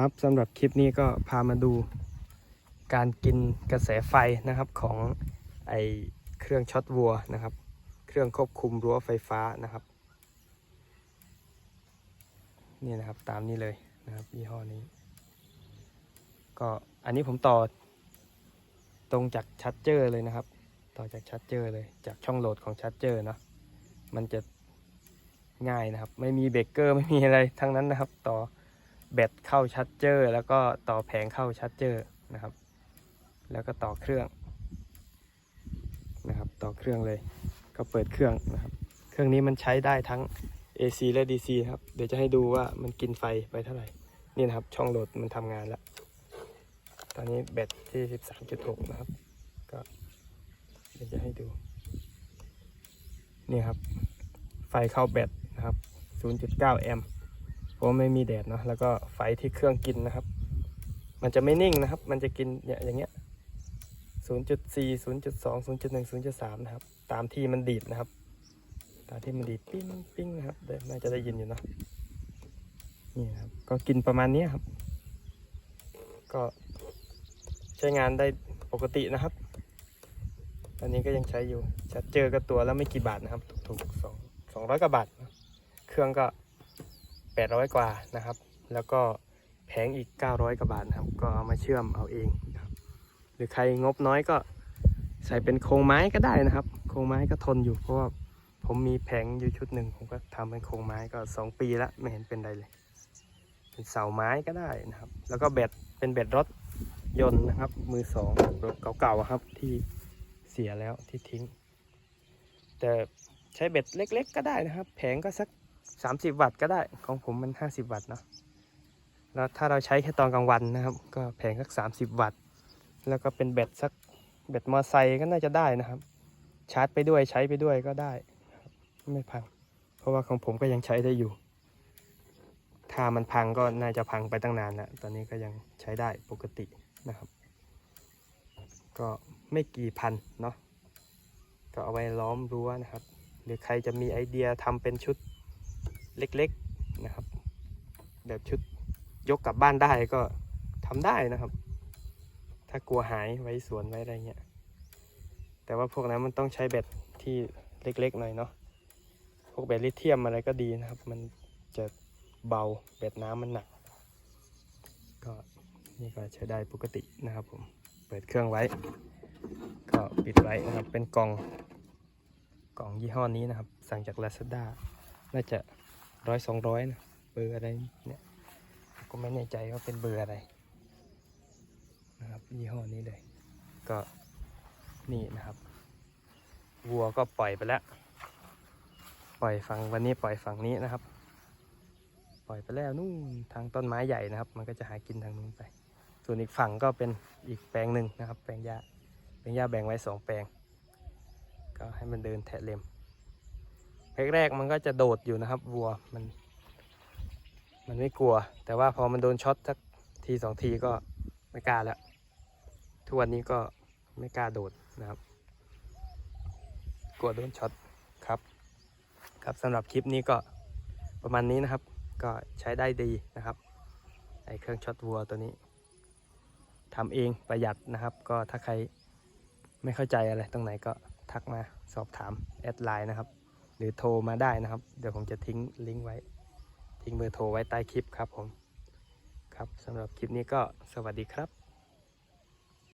ครับสำหรับคลิปนี้ก็พามาดูการกินกระแสไฟนะครับของไอเครื่องช็อตวัวนะครับ เครื่องควบคุมรั้วไฟฟ้านะครับ นี่นะครับตามนี้เลยนะครับยี่ห้อนี้ ก็อันนี้ผมต่อตรงจากชัดเจอร์เลยนะครับ ต่อจากชัดเจอร์เลยจากช่องโหลดของชัดเจอร์เนาะมันจะง่ายนะครับ ไม่มีเบรกเกอร์ไม่มีอะไรทั้งนั้นนะครับ ต่อ แบตเข้าชัดเจอร์ แล้วก็ต่อแผงเข้าชัดเจอร์นะครับ แล้วก็ต่อเครื่องนะครับต่อเครื่องเลยก็เปิดเครื่องนะครับ เครื่องนี้มันใช้ได้ทั้ง AC และ DC ครับ เดี๋ยวจะให้ดูว่ามันกินไฟไปเท่าไหร่ นี่นะครับ ช่องโหลดมันทำงานแล้ว ตอนนี้แบตที่ 13.6 นะครับ ก็เดี๋ยวจะให้ดู นี่ครับ ไฟเข้าแบตนะครับ 0.9 แอมป์ ราะไม่มีแดดเนาะแล้วก็ไฟที่เครื่องกินนะครับ มันจะไม่นิ่งนะครับ มันจะกินเนี่ยอย่างเงี้ย0.4 0.2 0.1 0.3 นะครับ ตามที่มันดีดนะครับ ตามที่มันดีดปิ้งปิ้งนะครับเดี๋ยวน่าจะได้ยินอยู่นะนี่ครับก็กินประมาณนี้ครับ ก็ใช้งานได้ปกตินะครับ ตอนนี้ก็ยังใช้อยู่ชัดเจอก็ตัวแล้วไม่กี่บาทนะครับ ถูกๆสองสองร้อยกว่าบาทนะเครื่องก็ แปดร้อยกว่านะครับ แล้วก็แผงอีกเก้าร้อยกว่าบาทนะครับ ก็เอามาเชื่อมเอาเองครับ หรือใครงบน้อยก็ใส่เป็นโครงไม้ก็ได้นะครับ โครงไม้ก็ทนอยู่เพราะว่าผมมีแผงอยู่ชุดหนึ่งผมก็ทำเป็นโครงไม้ก็สองปีล้วไม่เห็นเป็นไรเลย เป็นเสาไม้ก็ได้นะครับ แล้วก็แบตเป็นแบตรถยนต์นะครับ มือสองรถเก่าๆครับที่เสียแล้วที่ทิ้ง แต่ใช้แบตเล็ก ๆ ก็ได้นะครับ แผงก็สัก 30วัตต์ก็ได้ของผมมัน50วัตต์เนาะแล้วถ้าเราใช้แค่ตอนกลางวันนะครับ ก็แผงสัก30วัตต์ แล้วก็เป็นแบตสักแบตมอเตอร์ไซค์ก็น่าจะได้นะครับ ชาร์จไปด้วยใช้ไปด้วยก็ได้ ไม่พัง เพราะว่าของผมก็ยังใช้ได้อยู่ ถ้ามันพังก็น่าจะพังไปตั้งนานแล้วตอนนี้ก็ยังใช้ได้ปกตินะครับ ก็ไม่กี่พันเนาะก็เอาไว้ล้อมรั้วนะครับ หรือใครจะมีไอเดียทำเป็นชุด เล็กๆนะครับ แบบชุดยกกลับบ้านได้ก็ทำได้นะครับ ถ้ากลัวหายไว้สวนไว้อะไรเงี้ยแต่ว่าพวกนั้นมันต้องใช้แบตที่เล็กๆหน่อยเนาะพวกแบตลิเธียมอะไรก็ดีนะครับ มันจะเบาแบตน้ำมันหนัก ก็นี่ก็ใช้ได้ปกตินะครับผมเปิดเครื่องไว้ ก็ปิดไว้นะครับเป็นกล่องกล่องยี่ห้อนี้นะครับ สั่งจาก Lazada น่าจะ ร้อยสองร้อยนะเบอร์อะไรเนี่ยก็ไม่แน่ใจว่าเป็นเบอร์อะไรนะครับยี่ห้อนี้เลย ก็นี่นะครับ วัวก็ปล่อยไปแล้ว ปล่อยฝั่งวันนี้ปล่อยฝั่งนี้นะครับ ปล่อยไปแล้วนู่นทางต้นไม้ใหญ่นะครับ มันก็จะหากินทางนู้นไป ส่วนอีกฝั่งก็เป็นอีกแปลงหนึ่งนะครับ แปลงหญ้าแปลงหญ้าแบ่งไว้สองแปลง ก็ให้มันเดินแทะเล็ม แรกๆมันก็จะโดดอยู่นะครับวัวมัน มันไม่กลัว แต่ว่าพอมันโดนช็อตสักทีสองทีก็ไม่กล้าแล้ว ทุกวันนี้ก็ไม่กล้าโดดนะครับ กลัวโดนช็อตครับ ครับสำหรับคลิปนี้ก็ประมาณนี้นะครับ ก็ใช้ได้ดีนะครับไอเครื่องช็อตวัวตัวนี้ทำเองประหยัดนะครับ ก็ถ้าใครไม่เข้าใจอะไรตรงไหนก็ทักมาสอบถามแอดไลน์นะครับ หรือโทรมาได้นะครับ เดี๋ยวผมจะทิ้งลิงก์ไว้ ทิ้งเบอร์โทรไว้ใต้คลิปครับผม ครับสำหรับคลิปนี้ก็สวัสดีครับ